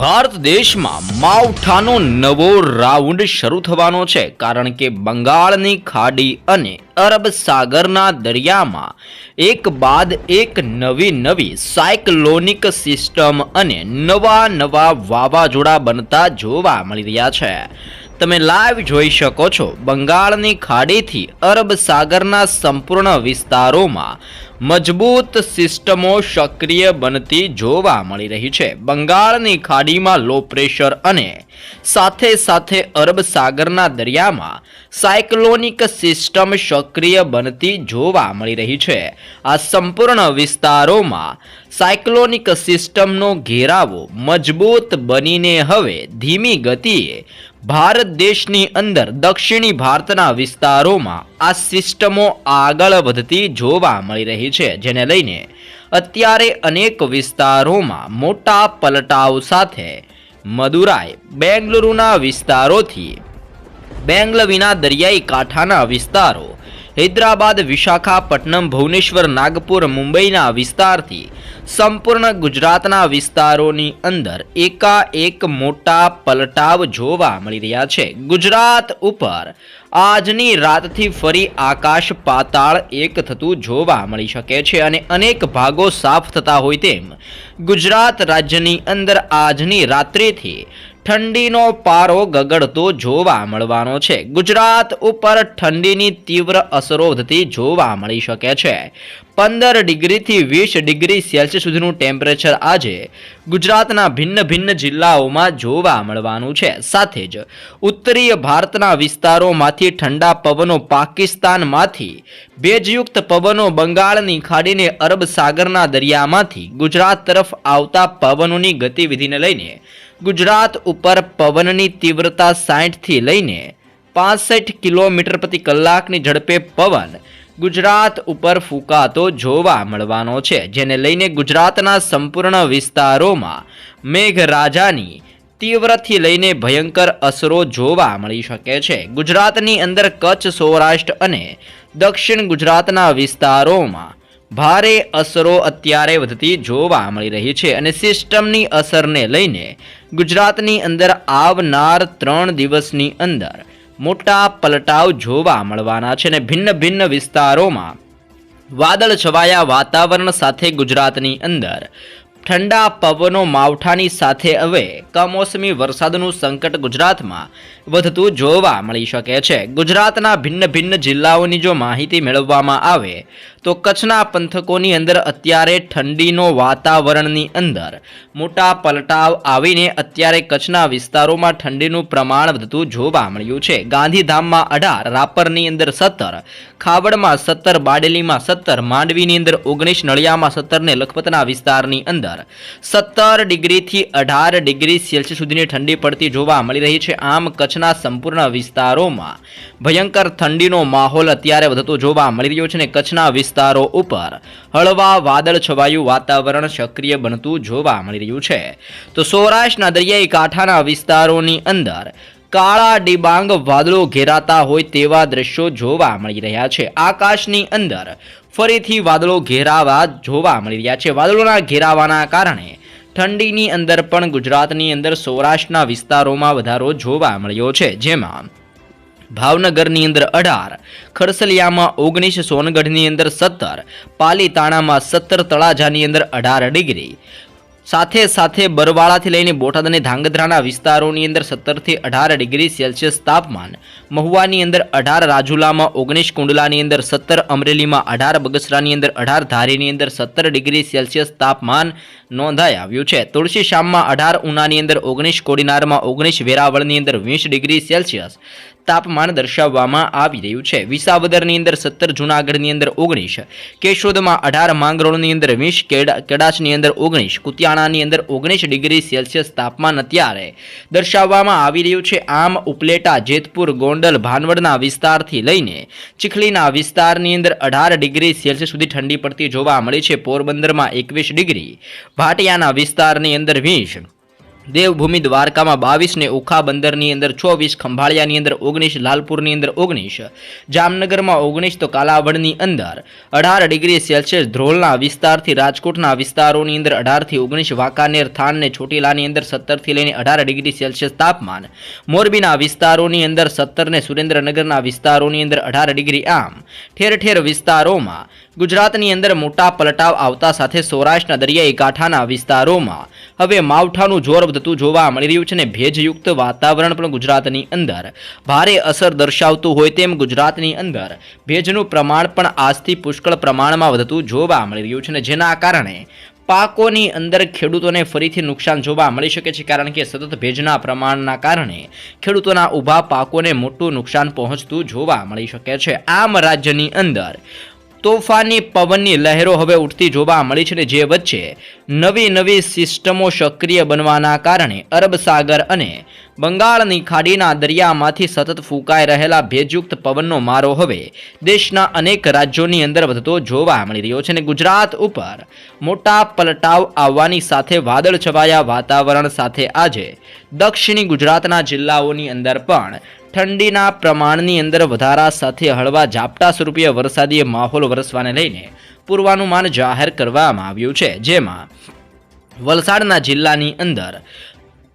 ભારત દેશમાં માવઠાનો નવો રાઉન્ડ શરૂ થવાનો છે, કારણ કે બંગાળની ખાડી અને અરબ સાગરના દરિયામાં એક બાદ એક નવી નવી સાયક્લોનિક સિસ્ટમ અને નવા નવા વાવાઝોડા બનતા જોવા મળી રહ્યા છે. તમે લાઈવ જોઈ શકો છો બંગાળની ખાડીથી અરબ સાગરના સંપૂર્ણ વિસ્તારોમાં મજબૂત સિસ્ટમો સક્રિય બનતી જોવા મળી રહી છે. બંગાળની ખાડીમાં લો પ્રેશર અને સાથે સાથે અરબ સાગરના દરિયામાં સાયક્લોનિક સિસ્ટમ સક્રિય બનતી જોવા મળી રહી છે. આ સંપૂર્ણ વિસ્તારોમાં સાયક્લોનિક સિસ્ટમનો ઘેરાવો મજબૂત બનીને હવે ધીમી ગતિએ ભારત દેશની અંદર દક્ષિણી ભારતના વિસ્તારોમાં આ સિસ્ટમો આગળ વધતી જોવા મળી રહી છે, જેને લઈને અત્યારે અનેક વિસ્તારોમાં મોટા પલટાવ સાથે મદુરાઈ, બેંગલુરુના વિસ્તારોથી બેંગલવીના દરિયાઈ કાંઠાના વિસ્તારો હૈદરાબાદ, વિશાખાપટ્ટનમ, ભુવનેશ્વર, નાગપુર, મુંબઈના વિસ્તારથી સંપૂર્ણ ગુજરાતના વિસ્તારોની અંદર એકાએક મોટા પલટાવ જોવા મળી રહ્યા છે. ગુજરાત ઉપર આજની રાતથી ફરી આકાશ પાતાળ એક થતું જોવા મળી શકે છે અને અનેક ભાગો સાફ થતા હોય તેમ ગુજરાત રાજ્યની અંદર આજની રાત્રિથી ઠંડીનો પારો ગગડતો જોવા મળવાનો છે. ગુજરાત ઉપર ઠંડીની તીવ્ર અસરો થતી જોવા મળી શકે છે. પંદર ડિગ્રીથી વીસ ડિગ્રી સેલ્સિયસ સુધીનું ટેમ્પરેચર આજે ગુજરાતના ભિન્ન ભિન્ન જિલ્લાઓમાં જોવા મળવાનું છે. સાથે જ ઉત્તરીય ભારતના વિસ્તારોમાંથી ઠંડા પવનો પાકિસ્તાનમાંથી ભેજયુક્ત પવનો બંગાળની ખાડીને અરબ સાગરના દરિયામાંથી ગુજરાત તરફ આવતા પવનોની ગતિવિધિને લઈને ગુજરાત ઉપર પવનની તીવ્રતા સાઠથી લઈને પાસઠ કિલોમીટર પ્રતિ કલાકની ઝડપે પવન ગુજરાત ઉપર ફૂંકાતો જોવા મળવાનો છે, જેને લઈને ગુજરાતના સંપૂર્ણ વિસ્તારોમાં મેઘરાજાની તીવ્રથી લઈને ભયંકર અસરો જોવા મળી શકે છે. ગુજરાતની અંદર કચ્છ, સૌરાષ્ટ્ર અને દક્ષિણ ગુજરાતના વિસ્તારોમાં ભારે અસરો અત્યારે વધતી જોવા મળી રહી છે અને સિસ્ટમની અસરને લઈને ગુજરાતની અંદર આવનાર ત્રણ દિવસની અંદર મોટા પલટાવ જોવા મળવાના છે અને ભિન્ન ભિન્ન વિસ્તારોમાં વાદળ છવાયા વાતાવરણ સાથે ગુજરાતની અંદર ઠંડા પવનો માવઠાની સાથે હવે કમોસમી વરસાદનું સંકટ ગુજરાતમાં વધતું જોવા મળી શકે છે. ગુજરાતના ભિન્ન ભિન્ન જિલ્લાઓની જો માહિતી મેળવવામાં આવે, તો કચ્છના પંથકોની અંદર અત્યારે ઠંડીનો વાતાવરણની અંદર મોટા પલટાવ આવીને અત્યારે કચ્છના વિસ્તારોમાં ઠંડીનું પ્રમાણ વધતું જોવા મળ્યું છે. ગાંધીધામમાં અઢાર, રાપરની અંદર સત્તર, ખાવડમાં સત્તર, બાડેલીમાં સત્તર, માંડવીની અંદર ઓગણીસ, નળિયામાં સત્તર ને લખપતના વિસ્તારની અંદર સત્તર ડિગ્રીથી અઢાર ડિગ્રી સેલ્સિયસ સુધીની ઠંડી પડતી જોવા મળી રહી છે. આમ કચ્છના સંપૂર્ણ વિસ્તારોમાં ભયંકર ઠંડીનો માહોલ અત્યારે વધતો જોવા મળી રહ્યો છે અને કચ્છના વિસ્તારો ઉપર હળવા વાદળ છવાયું વાતાવરણ સક્રિય બનતું જોવા મળી રહ્યું છે. તો સૌરાષ્ટ્રના દરિયાઈ કાંઠાના વિસ્તારોની અંદર કાળા ડિબાંગ વાદળો ઘેરાતા હોય તેવા દ્રશ્યો જોવા મળી રહ્યા છે. આકાશની અંદર ફરીથી વાદળો ઘેરાવા જોવા મળી રહ્યા છે. વાદળોના ઘેરાવાના કારણે ઠંડીની અંદર પણ ગુજરાતની અંદર સૌરાષ્ટ્રના વિસ્તારોમાં વધારો જોવા મળ્યો છે. જેમાં ભાવનગરની અંદર અઢાર ખરસલિયામાં ઓગણીસ, સોનગઢની અંદર સત્તર, પાલીતાણામાં સત્તર, તળાજાની અંદર અઢાર ડિગ્રી સાથે સાથે બરવાળાથી લઈને બોટાદ અને ધાંગધ્રાના વિસ્તારોની અંદર સત્તરથી અઢાર ડિગ્રી સેલ્સિયસ તાપમાન, મહુવાની અંદર અઢાર, રાજુલામાં ઓગણીસ, કુંડલાની અંદર સત્તર, અમરેલીમાં અઢાર, બગસરાની અંદર અઢાર, ધારીની અંદર સત્તર ડિગ્રી સેલ્સિયસ તાપમાન નોંધાઈ આવ્યું છે. તુલસી શામમાં અઢાર, ઉનાની અંદર ઓગણીસ, કોડીનારમાં ઓગણીસ, વેરાવળની અંદર વીસ ડિગ્રી સેલ્સિયસ તાપમાન દર્શાવવામાં આવી રહ્યું છે. વિસાવદરની અંદર સત્તર, જૂનાગઢની અંદર ઓગણીસ, કેશોદમાં અઢાર, માંગરોળની અંદર વીસ, કેડા કેડાચની અંદર ઓગણીસ, કુતિયાણાની અંદર ઓગણીસ ડિગ્રી સેલ્સિયસ તાપમાન અત્યારે દર્શાવવામાં આવી રહ્યું છે. આમ ઉપલેટા, જેતપુર, ગોંડલ, ભાનવડના વિસ્તારથી લઈને ચીખલીના વિસ્તારની અંદર અઢાર ડિગ્રી સેલ્સિયસ સુધી ઠંડી પડતી જોવા મળી છે. પોરબંદરમાં એકવીસ ડિગ્રી, ભાટિયાના વિસ્તારની અંદર વીસ દેવભૂમિ દ્વારકામાં બાવીસ ને ઓખા બંદરની અંદર ચોવીસ, ખંભાળિયાની અંદર ઓગણીસ, લાલપુરની અંદર ઓગણીસ, જામનગરમાં ઓગણીસ તો કાલાવડની અંદર. અઢાર ડિગ્રી સેલ્સિયસ ધ્રોલના વિસ્તારથી રાજકોટના વિસ્તારોની અંદર અઢારથી ઓગણીસ, વાંકાનેર થાન ને ચોટીલાની અંદર સત્તરથી લઈને અઢાર ડિગ્રી સેલ્સિયસ તાપમાન. મોરબીના વિસ્તારોની અંદર સત્તર ને સુરેન્દ્રનગરના વિસ્તારોની અંદર અઢાર ડિગ્રી આમ. ઠેર ઠેર વિસ્તારોમાં. ગુજરાતની અંદર મોટા પલટાવ આવતા સાથે સૌરાષ્ટ્રના દરિયાઈ કાંઠાના વિસ્તારોમાં. હવે માવઠાનું જોર વધતું જોવા મળી રહ્યું છે અને ભેજયુક્ત વાતાવરણ પણ ગુજરાતની અંદર ભારે અસર દર્શાવતું હોય તેમ ગુજરાતની અંદર ભેજનું પ્રમાણ પણ આજથી પુષ્કળ પ્રમાણમાં વધતું જોવા મળી રહ્યું છે અને જેના કારણે પાકોની અંદર ખેડૂતોને ફરીથી નુકસાન જોવા મળી શકે છે કારણ કે સતત ભેજના પ્રમાણના કારણે ખેડૂતોના ઊભા પાકોને મોટું નુકસાન પહોંચતું જોવા મળી શકે છે. આમ રાજ્યની અંદર તોફાની પવનની લહેરો હવે ઉઠતી જોવા મળી છે જે વચ્ચે નવી નવી સિસ્ટમો સક્રિય બનવાના કારણે અરબ સાગર અને બંગાળની ખાડીના દરિયામાંથી સતત ફૂંકાઈ રહેલા ભેજયુક્ત પવનનો મારો હવે દેશના અનેક રાજ્યોની અંદર વધતો જોવા મળી રહ્યો છે અને ગુજરાત ઉપર મોટા પલટાવ આવવાની સાથે વાદળ છવાયા વાતાવરણ સાથે આજે દક્ષિણી ગુજરાતના જિલ્લાઓની અંદર પણ ઠંડીના પ્રમાણની અંદર વધારા સાથે હળવા ઝાપટા સ્વરૂપીય વરસાદી માહોલ વરસવાને લઈને પૂર્વાનુમાન જાહેર કરવામાં આવ્યું છે. જેમાં વલસાડના જિલ્લાની અંદર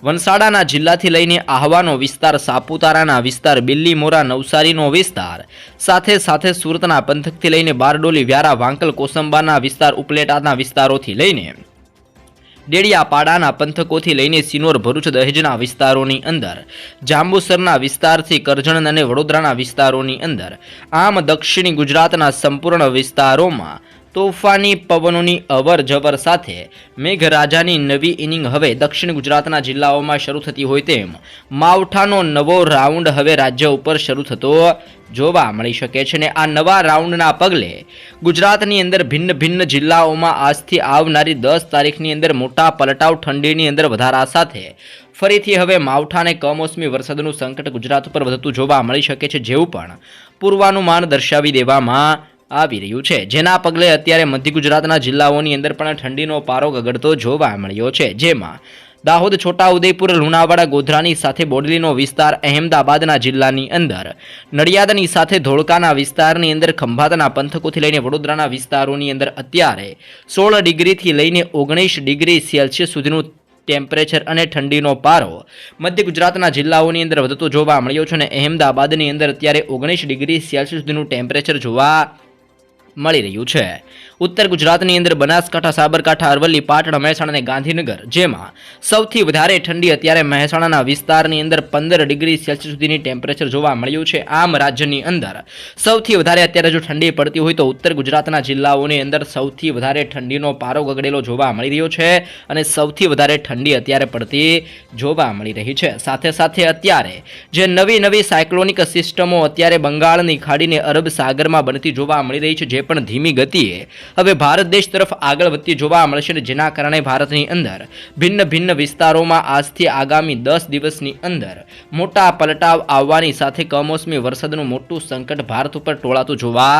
વલસાડાના જિલ્લાથી લઈને આહવાનો વિસ્તાર, સાપુતારાના વિસ્તાર, બિલ્લીમોરા, નવસારીનો વિસ્તાર, સાથે સાથે સુરતના પંથકથી લઈને બારડોલી, વ્યારા, વાંકલ, કોસંબાના વિસ્તાર, ઉપલેટાના વિસ્તારોથી લઈને ડેડિયાપાડાના પંથકોથી લઈને સિનોર ભરૂચ દહેજના વિસ્તારોની અંદર, જાંબુસરના વિસ્તારથી કરજણ અને વડોદરાના વિસ્તારોની અંદર, આમ દક્ષિણી ગુજરાતના સંપૂર્ણ વિસ્તારોમાં તોફાની પવનોની અવર જવર સાથે મેઘરાજાની નવી ઇનિંગ હવે દક્ષિણ ગુજરાતના જિલ્લાઓમાં શરૂ થતી હોય તેમ માવઠાનો નવો રાઉન્ડ હવે રાજ્ય ઉપર શરૂ થતો જોવા મળી શકે છે ને આ નવા રાઉન્ડના પગલે ગુજરાતની અંદર ભિન્ન ભિન્ન જિલ્લાઓમાં આજથી આવનારી દસ તારીખની અંદર મોટા પલટાવ ઠંડીની અંદર વધારા સાથે ફરીથી હવે માવઠાને કમોસમી વરસાદનું સંકટ ગુજરાત ઉપર વધતું જોવા મળી શકે છે, જેવું પણ પૂર્વાનુમાન દર્શાવી દેવામાં આવી રહ્યું છે. જેના પગલે અત્યારે મધ્ય ગુજરાતના જિલ્લાઓની અંદર પણ ઠંડીનો પારો ગગડતો જોવા મળ્યો છે. જેમાં દાહોદ, છોટાઉદેપુર, લુણાવાડા, ગોધરાની સાથે બોડલીનો વિસ્તાર, અહેમદાબાદના જિલ્લાની અંદર, નડિયાદની સાથે ધોળકાના વિસ્તારની અંદર, ખંભાતના પંથકોથી લઈને વડોદરાના વિસ્તારોની અંદર અત્યારે સોળ ડિગ્રીથી લઈને ઓગણીસ ડિગ્રી સેલ્સિયસ સુધીનું ટેમ્પરેચર અને ઠંડીનો પારો મધ્ય ગુજરાતના જિલ્લાઓની અંદર વધતો જોવા મળ્યો છે અને અહેમદાબાદની અંદર અત્યારે ઓગણીસ ડિગ્રી સેલ્સિયસ સુધીનું ટેમ્પરેચર જોવા મળી રહ્યું છે. ઉત્તર ગુજરાતની અંદર બનાસકાંઠા, સાબરકાંઠા, અરવલ્લી, પાટણ મહેસાણા અને ગાંધીનગર, જેમાં સૌથી વધારે ઠંડી અત્યારે મહેસાણાના વિસ્તારની અંદર પંદર ડિગ્રી સેલ્સિયસ સુધીની ટેમ્પરેચર જોવા મળ્યું છે. આમ રાજ્યની અંદર સૌથી વધારે અત્યારે જો ઠંડી પડતી હોય તો ઉત્તર ગુજરાતના જિલ્લાઓની અંદર સૌથી વધારે ઠંડીનો પારો ગગડેલો જોવા મળી રહ્યો છે અને સૌથી વધારે ઠંડી અત્યારે પડતી જોવા મળી રહી છે. સાથે સાથે અત્યારે જે નવી નવી સાયક્લોનિક સિસ્ટમો અત્યારે બંગાળની ખાડીને અરબ સાગરમાં બનતી જોવા મળી રહી છે, જે પણ ધીમી ગતિએ હવે ભારત દેશ તરફ આગળ વધતી જોવા મળશે જેના કારણે ભારતની અંદર ભિન્ન ભિન્ન વિસ્તારોમાં આજથી આગામી દસ દિવસની અંદર મોટા પલટાવ આવવાની સાથે કમોસમી વરસાદનું મોટું સંકટ ભારત ઉપર ટોળાતું જોવા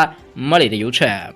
મળી રહ્યું છે.